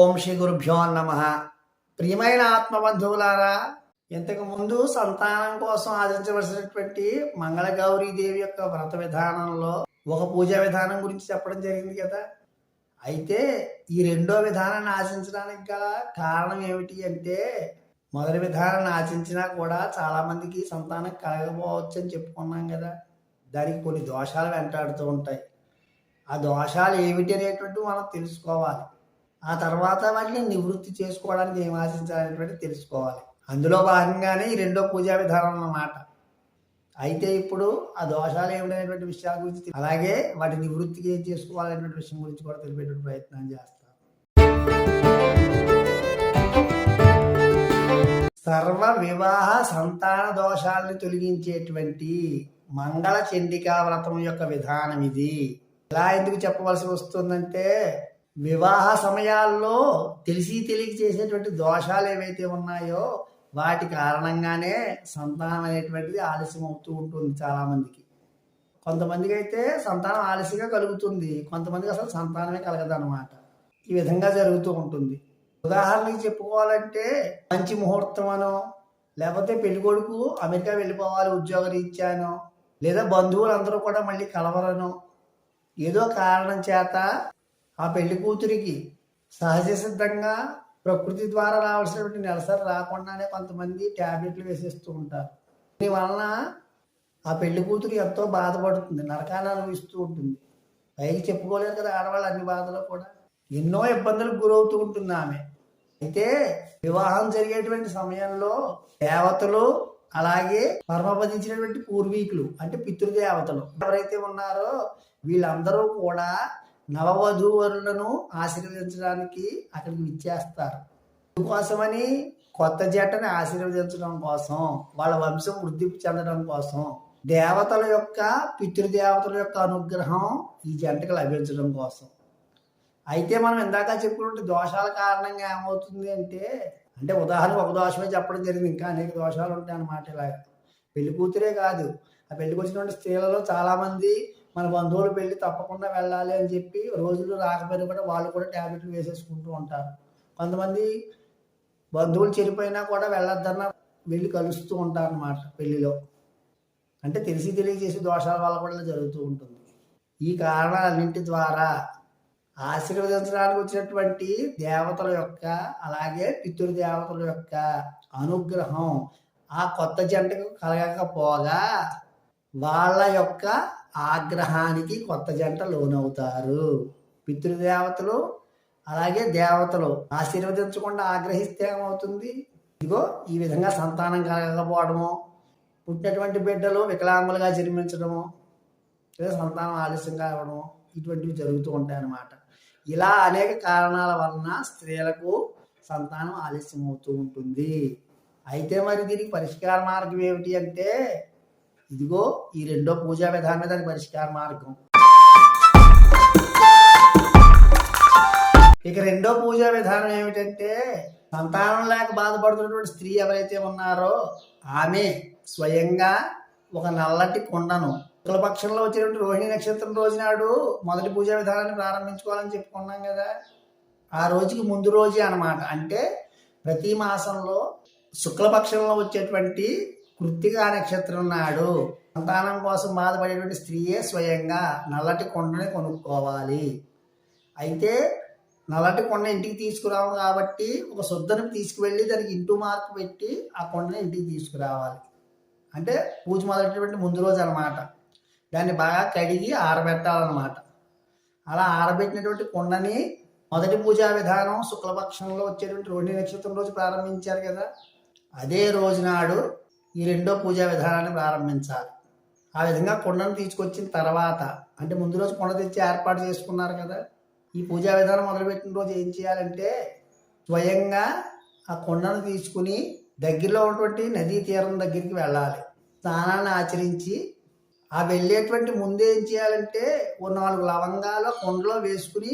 ఓం శ్రీ గురుభ్యో నమ. ప్రియమైన ఆత్మబంధువులారా ఇంతకు ముందు సంతానం కోసం ఆచరించవలసినటువంటి మంగళగౌరీ దేవి యొక్క వ్రత విధానంలో ఒక పూజా విధానం గురించి చెప్పడం జరిగింది కదా. అయితే ఈ రెండో విధానాన్ని ఆచరించడానికి గల కారణం ఏమిటి అంటే మొదటి విధానాన్ని ఆచరించినా కూడా చాలామందికి సంతానం కలగకపోవచ్చు అని చెప్పుకున్నాం కదా. దానికి కొన్ని దోషాలు వెంటాడుతూ ఉంటాయి. ఆ దోషాలు ఏమిటి అనేటువంటి మనం తెలుసుకోవాలి. ఆ తర్వాత వాటిని నివృత్తి చేసుకోవడానికి ఏం ఆశించాలనేటువంటి తెలుసుకోవాలి. అందులో భాగంగానే ఈ రెండో పూజా విధానం అన్నమాట. అయితే ఇప్పుడు ఆ దోషాలు ఏమిటనేటువంటి విషయాల గురించి అలాగే వాటి నివృత్తికి ఏం చేసుకోవాలనేటువంటి విషయం గురించి కూడా తెలిపేటువంటి ప్రయత్నం చేస్తాను. సర్వ వివాహ సంతాన దోషాలను తొలగించేటువంటి మంగళ చండికా వ్రతం యొక్క విధానం ఇది. ఇలా ఎందుకు చెప్పవలసి వస్తుందంటే వివాహ సమయాల్లో తెలిసి తెలియక చేసేటువంటి దోషాలు ఏవైతే ఉన్నాయో వాటి కారణంగానే సంతానం అనేటువంటిది ఆలస్యం అవుతూ ఉంటుంది చాలామందికి. కొంతమందికి అయితే సంతానం ఆలస్యంగా కలుగుతుంది. కొంతమందికి అసలు సంతానమే కలగదు అనమాట ఈ విధంగా జరుగుతూ ఉంటుంది. ఉదాహరణకి చెప్పుకోవాలంటే మంచి ముహూర్తం అనో లేకపోతే పెళ్ళి కొడుకు అమెరికా వెళ్ళిపోవాలి ఉద్యోగరీత్యానో లేదా బంధువులందరూ కూడా మళ్ళీ కలవరనో ఏదో కారణం చేత ఆ పెళ్ళి కూతురికి సహజ సిద్ధంగా ప్రకృతి ద్వారా రావాల్సినటువంటి నెలసరి రాకుండానే కొంతమంది ట్యాబ్లెట్లు వేసేస్తూ ఉంటారు. దీని వలన ఆ పెళ్ళి కూతురు ఎంతో బాధపడుతుంది నరకాన్ని అనుభవిస్తూ ఉంటుంది. పైకి చెప్పుకోలేదు కదా ఆడవాళ్ళు అన్ని బాధలు కూడా. ఎన్నో ఇబ్బందులకు గురవుతూ ఉంటుంది ఆమె. అయితే వివాహం జరిగేటువంటి సమయంలో దేవతలు అలాగే పరమపదించినటువంటి పూర్వీకులు అంటే పితృదేవతలు ఎవరైతే ఉన్నారో వీళ్ళందరూ కూడా నవవధూవరులను ఆశీర్వదించడానికి అక్కడికి విచ్చేస్తారు. అందుకోసమని కొత్త జంటని ఆశీర్వదించడం కోసం వాళ్ళ వంశం వృద్ధి చెందడం కోసం దేవతల యొక్క పితృదేవతల యొక్క అనుగ్రహం ఈ జంటకు లభించడం కోసం. అయితే మనం ఇందాక చెప్పుకుంటే దోషాల కారణంగా ఏమవుతుంది అంటే అంటే ఉదాహరణకు ఒక దోషమే చెప్పడం జరిగింది. ఇంకా అనేక దోషాలు ఉంటాయి అన్నమాట ఇలా పెళ్ళి కూతురే కాదు. ఆ పెళ్ళికి వచ్చినటువంటి స్త్రీలలో చాలామంది మన బంధువులు పెళ్ళి తప్పకుండా వెళ్ళాలి అని చెప్పి రోజులు రాకపోయినా కూడా వాళ్ళు కూడా ట్యాబ్లెట్లు వేసేసుకుంటూ ఉంటారు. కొంతమంది బంధువులు చెడిపోయినా కూడా వెళ్ళొద్దన్న వెళ్ళి కలుస్తూ ఉంటారు అన్నమాట పెళ్ళిలో అంటే తెలిసి తెలియజేసే దోషాల వల్ల కూడా జరుగుతూ ఉంటుంది. ఈ కారణాలన్నింటి ద్వారా ఆశీర్వదించడానికి వచ్చినటువంటి దేవతల యొక్క అలాగే పితృదేవతల యొక్క అనుగ్రహం ఆ కొత్త జంటకు కలగకపోగా వాళ్ళ యొక్క ఆగ్రహానికి కొత్త జంట లోనవుతారు. పితృదేవతలు అలాగే దేవతలు ఆశీర్వదించకుండా ఆగ్రహిస్తే ఏమవుతుంది? ఇదిగో ఈ విధంగా సంతానం కలగకపోవడము పుట్టినటువంటి బిడ్డలు వికలాంగులుగా జన్మించడము లేదా సంతానం ఆలస్యంగా అవ్వడము ఇటువంటివి జరుగుతూ ఉంటాయి అన్నమాట ఇలా అనేక కారణాల వలన స్త్రీలకు సంతానం ఆలస్యం అవుతూ ఉంటుంది. అయితే మరి దీనికి పరిష్కార మార్గం ఏమిటి అంటే ఇదిగో ఈ రెండో పూజా విధానమే దానికి పరిష్కార మార్గం. ఇక రెండో పూజా విధానం ఏమిటంటే సంతానం లేక బాధపడుతున్నటువంటి స్త్రీ ఎవరైతే ఉన్నారో ఆమె స్వయంగా ఒక నల్లటి కొండను శుక్లపక్షంలో వచ్చినటువంటి రోహిణి నక్షత్రం రోజు నాడు మొదటి పూజా విధానాన్ని ప్రారంభించుకోవాలని చెప్పుకున్నాం కదా. ఆ రోజుకి ముందు రోజే అన్నమాట. అంటే ప్రతి మాసంలో శుక్లపక్షంలో వచ్చేటువంటి కృత్తిగా నక్షత్రం నాడు సంతానం కోసం బాధపడేటువంటి స్త్రీయే స్వయంగా నల్లటి కొండని కొనుక్కోవాలి. అయితే నల్లటి కొండ ఇంటికి తీసుకురావు కాబట్టి ఒక శుద్ధని తీసుకువెళ్ళి దానికి ఇంటూ మార్క్ పెట్టి ఆ కొండని ఇంటికి తీసుకురావాలి. అంటే పూజ మొదలైనటువంటి ముందు రోజు అనమాట దాన్ని బాగా కడిగి ఆరబెట్టాలన్నమాట. అలా ఆరబెట్టినటువంటి కొండని మొదటి పూజా విధానం శుక్లపక్షంలో వచ్చేటువంటి రోహిణి నక్షత్రం రోజు ప్రారంభించారు కదా. అదే రోజు నాడు ఈ రెండో పూజా విధానాన్ని ప్రారంభించాలి. ఆ విధంగా కొండను తీసుకొచ్చిన తర్వాత అంటే ముందు రోజు కొండ తెచ్చి ఏర్పాటు చేసుకున్నారు కదా ఈ పూజా విధానం మొదలుపెట్టిన రోజు ఏం చేయాలంటే స్వయంగా ఆ కొండను తీసుకుని దగ్గరలో ఉన్నటువంటి నదీ తీరం దగ్గరికి వెళ్ళాలి. స్నానాన్ని ఆచరించి ఆ వెళ్ళేటువంటి ముందే ఏం చేయాలంటే ఓ నాలుగు లవంగాలు కుండలో కొండలో వేసుకుని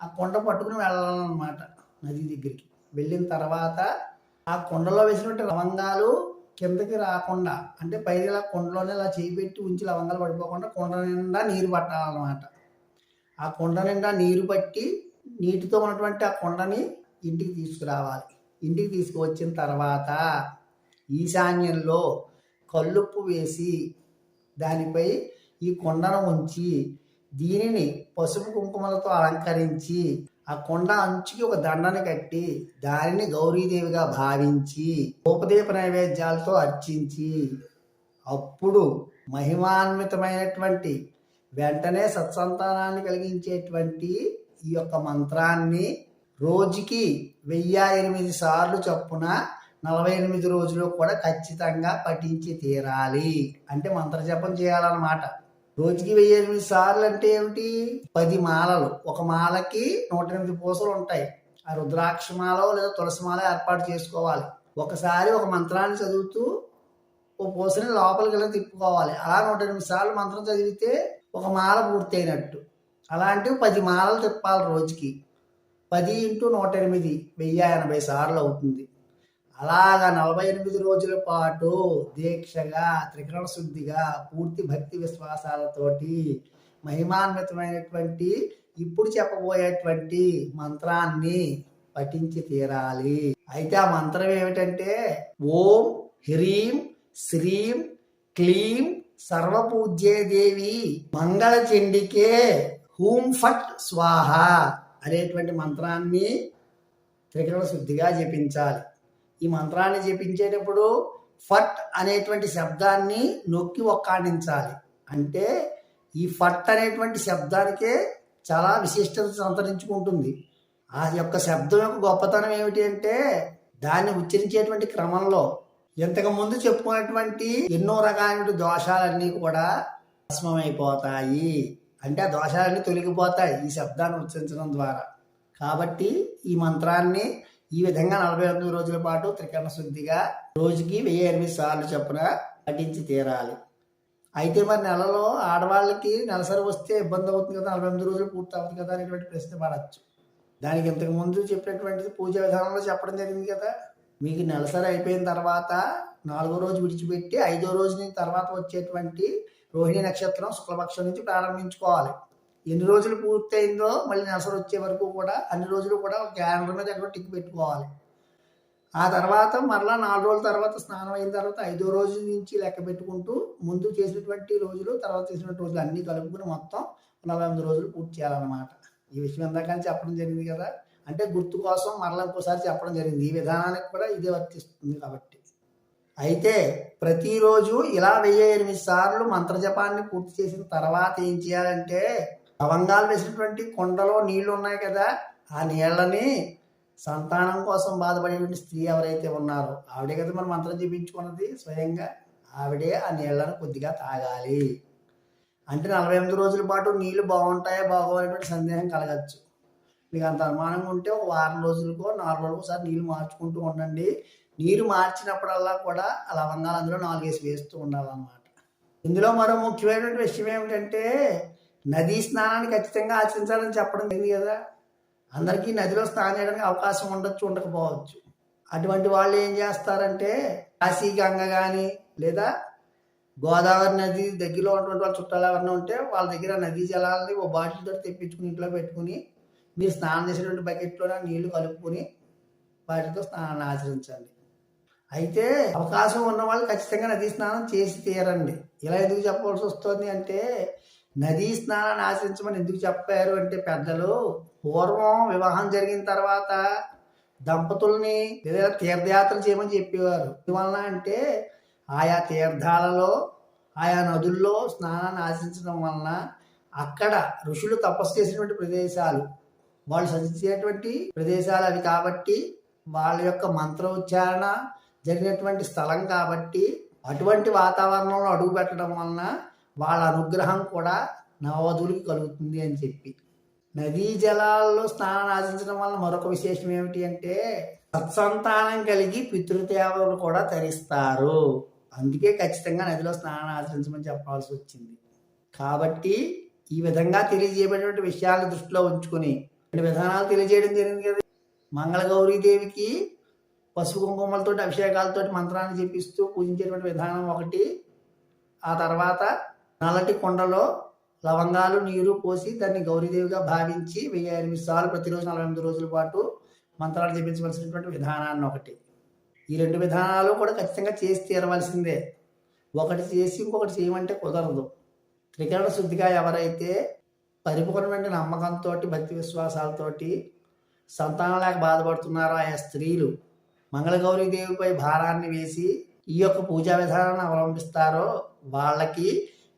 ఆ కొండ పట్టుకుని వెళ్ళాలన్నమాట నది దగ్గరికి. వెళ్ళిన తర్వాత ఆ కొండలో వేసినటువంటి లవంగాలు కిందకి రాకుండా అంటే పైన ఇలా కొండలోనే ఇలా చేయి పెట్టి ఉంచి లవంగాలు పడిపోకుండా కొండ నిండా నీరు పట్టాలన్నమాట. ఆ కొండ నిండా నీరు పట్టి నీటితో ఉన్నటువంటి ఆ కొండని ఇంటికి తీసుకురావాలి. ఇంటికి తీసుకువచ్చిన తర్వాత ఈశాన్యంలో కల్లుప్పు వేసి దానిపై ఈ కొండను ఉంచి దీనిని పసుపు కుంకుమలతో అలంకరించి ఆ కొండ అంచుకి ఒక దండని కట్టి దానిని గౌరీదేవిగా భావించి ఉపదీప నైవేద్యాలతో అర్చించి అప్పుడు మహిమాన్వితమైనటువంటి వెంటనే సత్సంతానాన్ని కలిగించేటువంటి ఈ యొక్క మంత్రాన్ని రోజుకి వెయ్యి ఎనిమిది సార్లు చొప్పున నలభై ఎనిమిది రోజులు కూడా ఖచ్చితంగా పఠించి తీరాలి. అంటే మంత్ర జపం చేయాలన్నమాట. రోజుకి వెయ్యి ఎనిమిది సార్లు అంటే ఏమిటి? పది మాలలు. ఒక మాలకి నూట ఎనిమిది పూసలు ఉంటాయి. ఆ రుద్రాక్ష మాల లేదా తులసి మాల ఏర్పాటు చేసుకోవాలి. ఒకసారి ఒక మంత్రాన్ని చదువుతూ ఓ పూసని లోపలికి వెళ్ళి తిప్పుకోవాలి. అలా నూట ఎనిమిది సార్లు మంత్రం చదివితే ఒక మాల పూర్తయినట్టు అలాంటివి పది మాలలు తిప్పాలి రోజుకి. పది ఇంటూ నూట ఎనిమిది వెయ్యి ఎనభై సార్లు అవుతుంది. అలాగా నలభై ఎనిమిది రోజుల పాటు దీక్షగా త్రికరణ శుద్ధిగా పూర్తి భక్తి విశ్వాసాలతోటి మహిమాన్వితమైనటువంటి ఇప్పుడు చెప్పబోయేటువంటి మంత్రాన్ని పఠించి తీరాలి. అయితే ఆ మంత్రం ఏమిటంటే ఓం హ్రీం శ్రీం క్లీం సర్వపూజ్యే మంగళచండికే మంగళ చెండికే హూం ఫట్ స్వాహ అనేటువంటి మంత్రాన్ని త్రికరణ శుద్ధిగా జపించాలి. ఈ మంత్రాన్ని జపించేటప్పుడు ఫట్ అనేటువంటి శబ్దాన్ని నొక్కి ఒక్కాడించాలి. అంటే ఈ ఫట్ అనేటువంటి శబ్దానికే చాలా విశిష్టత సంతరించుకుంటుంది. ఆ యొక్క శబ్దం యొక్క గొప్పతనం ఏమిటి అంటే దాన్ని ఉచ్చరించేటువంటి క్రమంలో ఇంతకు ముందు చెప్పుకున్నటువంటి ఎన్నో రకాలైన దోషాలన్నీ కూడా భస్మమైపోతాయి. అంటే ఆ దోషాలన్నీ తొలగిపోతాయి ఈ శబ్దాన్ని ఉచ్చరించడం ద్వారా. కాబట్టి ఈ మంత్రాన్ని ఈ విధంగా నలభై ఎనిమిది రోజుల పాటు త్రికరణ శుద్ధిగా రోజుకి వెయ్యి ఎనిమిది సార్లు చొప్పున పఠించి తీరాలి. అయితే మరి నెలలో ఆడవాళ్ళకి నెలసరి వస్తే ఇబ్బంది అవుతుంది కదా నలభై ఎనిమిది రోజులు పూర్తి అవుతుంది కదా అనేటువంటి ప్రశ్న పడవచ్చు దానికి ఇంతకు ముందు చెప్పినటువంటిది పూజా విధానంలో చెప్పడం జరిగింది కదా. మీకు నెలసరి అయిపోయిన తర్వాత నాలుగో రోజు విడిచిపెట్టి ఐదో రోజు తర్వాత వచ్చేటువంటి రోహిణి నక్షత్రం శుక్లపక్షం నుంచి ప్రారంభించుకోవాలి. ఎన్ని రోజులు పూర్తయిందో మళ్ళీ నెలసరి వచ్చే వరకు కూడా అన్ని రోజులు కూడా ఒక క్యాలెండర్ మీద ఎక్కడో టిక్ పెట్టుకోవాలి. ఆ తర్వాత మరలా నాలుగు రోజుల తర్వాత స్నానం అయిన తర్వాత ఐదో రోజు నుంచి లెక్క పెట్టుకుంటూ ముందు చేసినటువంటి రోజులు తర్వాత చేసినటువంటి రోజులు అన్నీ కలుపుకుని మొత్తం నలభై ఎనిమిది రోజులు పూర్తి చేయాలన్నమాట. ఈ విషయం ఎందుకని చెప్పడం జరిగింది కదా. అంటే గుర్తు కోసం మరలా ఇంకోసారి చెప్పడం జరిగింది. ఈ విధానానికి కూడా ఇదే వర్తిస్తుంది కాబట్టి. అయితే ప్రతిరోజు ఇలా వెయ్యి ఎనిమిది సార్లు మంత్రజపాన్ని పూర్తి చేసిన తర్వాత ఏం చేయాలంటే లవంగాలు వేసినటువంటి కుండలో నీళ్ళు ఉన్నాయి కదా ఆ నీళ్ళని సంతానం కోసం బాధపడేటువంటి స్త్రీ ఎవరైతే ఉన్నారో ఆవిడే కదా మనం మంత్రం చూపించుకున్నది స్వయంగా ఆవిడే ఆ నీళ్ళను కొద్దిగా తాగాలి. అంటే నలభై ఎనిమిది రోజుల పాటు నీళ్ళు బాగుంటాయో బాగోనేటువంటి సందేహం కలగచ్చు. మీకు అంత అనుమానంగా ఉంటే ఒక వారం రోజులకో నాలుగు రోజులకు ఒకసారి నీళ్ళు మార్చుకుంటూ ఉండండి. నీరు మార్చినప్పుడల్లా కూడా ఆ లవంగాలు అందులో నాలుగేసి వేస్తూ ఉండాలన్నమాట. ఇందులో మరో ముఖ్యమైనటువంటి విషయం ఏమిటంటే నదీ స్నానాన్ని ఖచ్చితంగా ఆచరించాలని చెప్పడం లేదు కదా. అందరికీ నదిలో స్నానం చేయడానికి అవకాశం ఉండొచ్చు ఉండకపోవచ్చు. అటువంటి వాళ్ళు ఏం చేస్తారంటే కాశీ గంగ కానీ లేదా గోదావరి నది దగ్గరలో ఉన్నటువంటి వాళ్ళ చుట్టాలు ఎవరైనా ఉంటే వాళ్ళ దగ్గర నదీ జలాలని ఓ తోటి తెప్పించుకుని ఇంట్లో పెట్టుకుని మీరు స్నానం చేసేటువంటి బకెట్లోనే నీళ్ళు కలుపుకొని వాటితో స్నానాన్ని ఆచరించండి. అయితే అవకాశం ఉన్న వాళ్ళు ఖచ్చితంగా నదీ స్నానం చేసి తీరండి. ఇలా ఎందుకు చెప్పవలసి వస్తుంది అంటే నదీ స్నానాన్ని ఆశించమని ఎందుకు చెప్పారు అంటే పెద్దలు పూర్వం వివాహం జరిగిన తర్వాత దంపతుల్ని లేదా తీర్థయాత్రలు చేయమని చెప్పేవారు. వలన అంటే ఆయా తీర్థాలలో ఆయా నదుల్లో స్నానాన్ని ఆశించడం వలన అక్కడ ఋషులు తపస్సు చేసినటువంటి ప్రదేశాలు వాళ్ళు సంచరించేటువంటి ప్రదేశాలు అవి కాబట్టి వాళ్ళ యొక్క మంత్రోచ్చారణ జరిగినటువంటి స్థలం కాబట్టి అటువంటి వాతావరణంలో అడుగు పెట్టడం వలన వాళ్ళ అనుగ్రహం కూడా నవవధులకి కలుగుతుంది అని చెప్పి. నదీ జలాల్లో స్నానం ఆచరించడం వల్ల మరొక విశేషం ఏమిటి అంటే సత్సంతానం కలిగి పితృదేవతలు కూడా తరిస్తారు. అందుకే ఖచ్చితంగా నదిలో స్నానం ఆచరించమని చెప్పాల్సి వచ్చింది. కాబట్టి ఈ విధంగా తెలియజేయబడినటువంటి విషయాలను దృష్టిలో ఉంచుకుని రెండు విధానాలు తెలియజేయడం జరిగింది కదా. మంగళగౌరీదేవికి పసుపు కుంకుమలతోటి అభిషేకాలతో మంత్రాన్ని చెప్పిస్తూ పూజించేటువంటి విధానం ఒకటి. ఆ తర్వాత నల్లటి కొండలో లవంగాలు నీరు పోసి దాన్ని గౌరీదేవిగా భావించి వెయ్యి ఎనిమిది సార్లు ప్రతిరోజు నలభై ఎనిమిది రోజుల పాటు మంత్రాలు జపించవలసినటువంటి విధానాన్ని ఒకటి. ఈ రెండు విధానాలు కూడా ఖచ్చితంగా చేసి తీరవలసిందే. ఒకటి చేసి ఇంకొకటి చేయమంటే కుదరదు. త్రికరణ శుద్ధిగా ఎవరైతే పరిపూర్ణమైన నమ్మకంతో భక్తి విశ్వాసాలతోటి సంతానం లేక బాధపడుతున్నారో ఆయా స్త్రీలు మంగళగౌరీ దేవిపై భారాన్ని వేసి ఈ యొక్క పూజా విధానాన్ని అవలంబిస్తారో వాళ్ళకి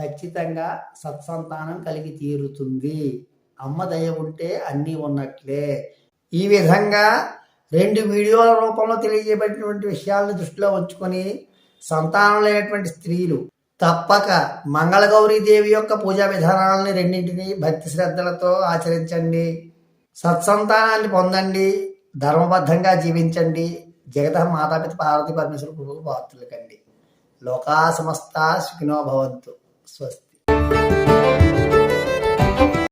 ఖచ్చితంగా సత్సంతానం కలిగి తీరుతుంది. అమ్మ దయ ఉంటే అన్నీ ఉన్నట్లే. ఈ విధంగా రెండు వీడియోల రూపంలో తెలియజేయబడినటువంటి విషయాలను దృష్టిలో ఉంచుకొని సంతానం లేనటువంటి స్త్రీలు తప్పక మంగళగౌరీ దేవి యొక్క పూజా విధానాలని రెండింటినీ భక్తి శ్రద్ధలతో ఆచరించండి. సత్సంతానాన్ని పొందండి. ధర్మబద్ధంగా జీవించండి. జగత మాతాపిత పార్వతి పరమేశ్వర ప్రభువు పాత్రలకండి లోకా సమస్త సుఖినో భవంతు. स्वस्ति